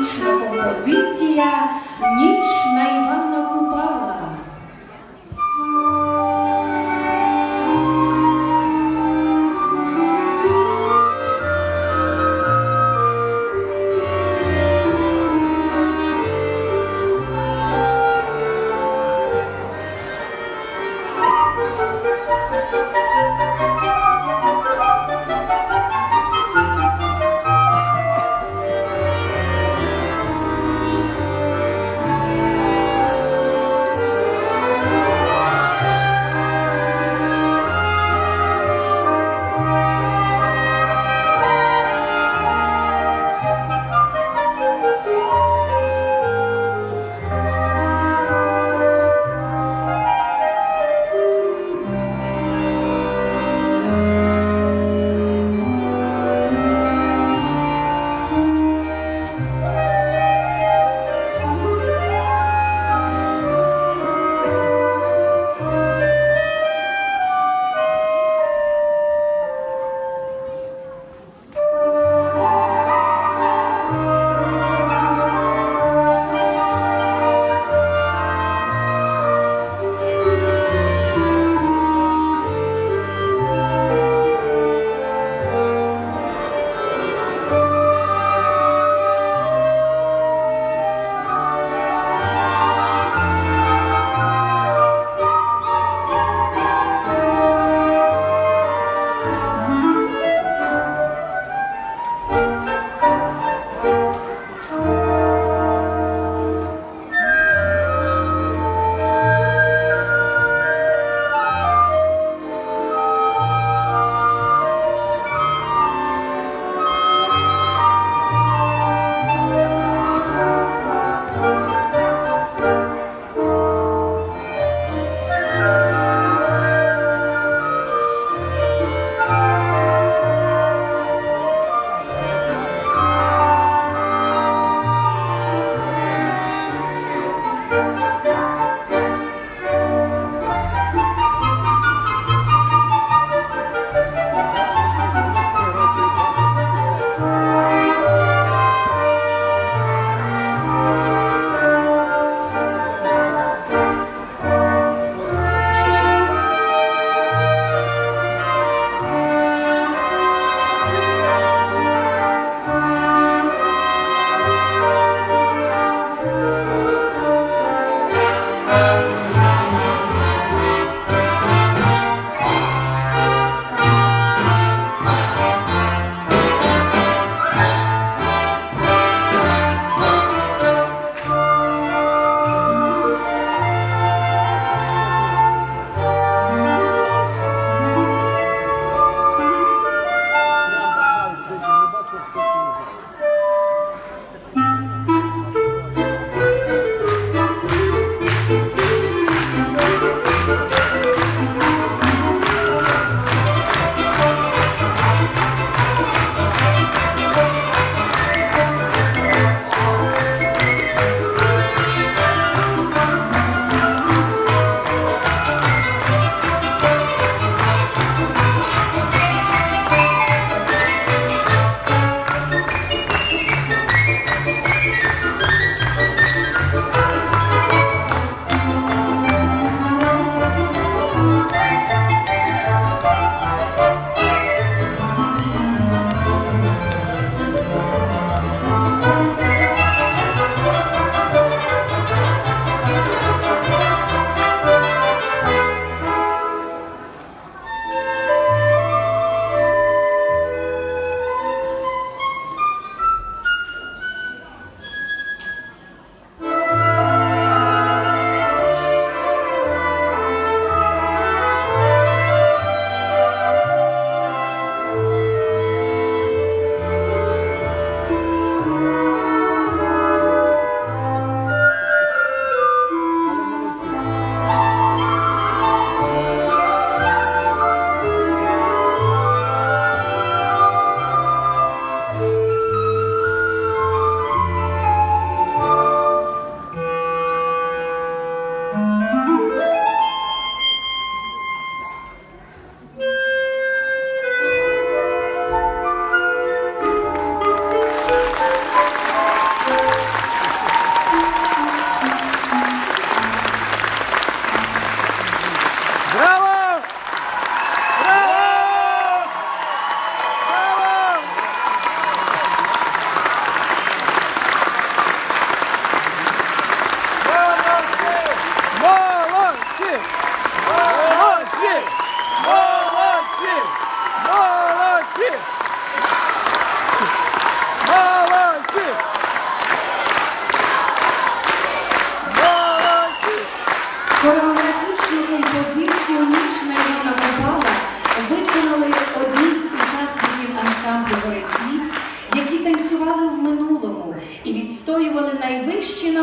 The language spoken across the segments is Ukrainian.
драматична композиція Ніч на Івана Купала.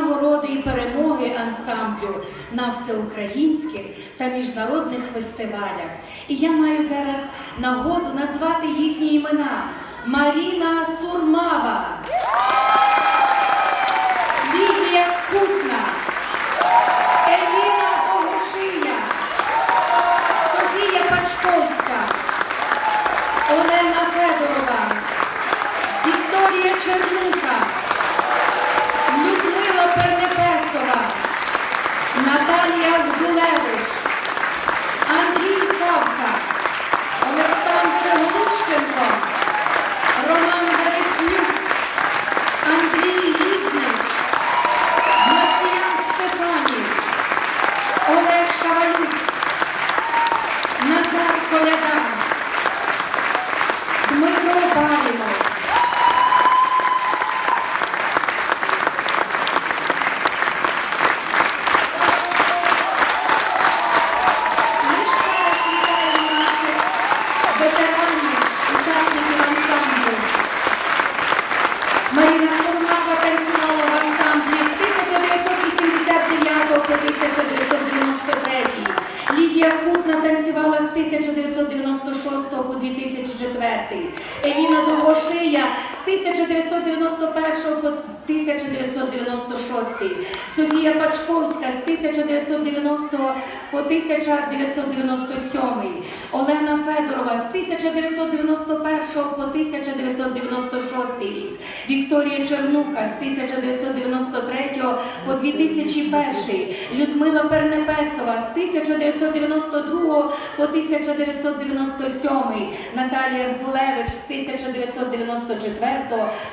Нагороди і перемоги ансамблю на всеукраїнських та міжнародних фестивалях. І я маю зараз нагоду назвати їхні імена: Маріна Сурмава, Лідія Кутна, Еліна Довгошия, Софія Пачковська, Олена Федорова, Вікторія Чернука, Людмила Пернепесова, Наталія Вдулевич, Андрій Кавка, Олександр Глущенко, Роман Вереснюк, Андрій Різник, Маркіян Стефанів, Олег Шавалюк, Назар Коляда, Дмитро Баліно. Ми ще раз вітаємо наших ветеранів, учасників ансамблю. Маріна Сурмава танцювала в ансамблі з 1989 по 1993. Лідія Кутна танцювала з 1996 по 2004. Еліна Довгошия з 1991 по 1996. Софія Пачковська з 1990 по 1997. Олена Федорова з 1991 по 1996 рік. Вікторія Чернуха з 1993 по 2001. Людмила Пернепесова з 1992 по 1997. Наталія Гдулевич з 1994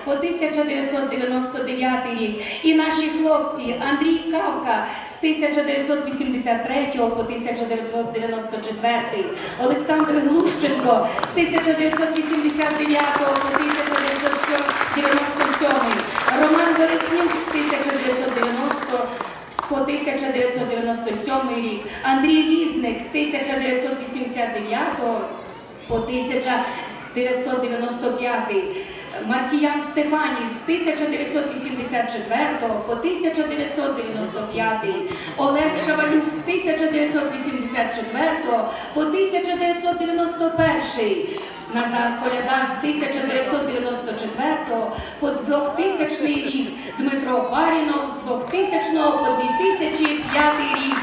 по 1999 рік. І наші хлопці Андрій Кавка з 1983 по 1994. Олександр Глущенко з 1989 по 1997. Роман Вереснюк з 1990 по 1997 рік. Андрій Різник з 1989 по 1995. Маркіян Стефанів з 1984 по 1995. Олег Шавалюк з 1984 по 1991. Назар Коляда з 1994 по 2000 рік. Дмитро Барінов з 2000 по 2005 рік.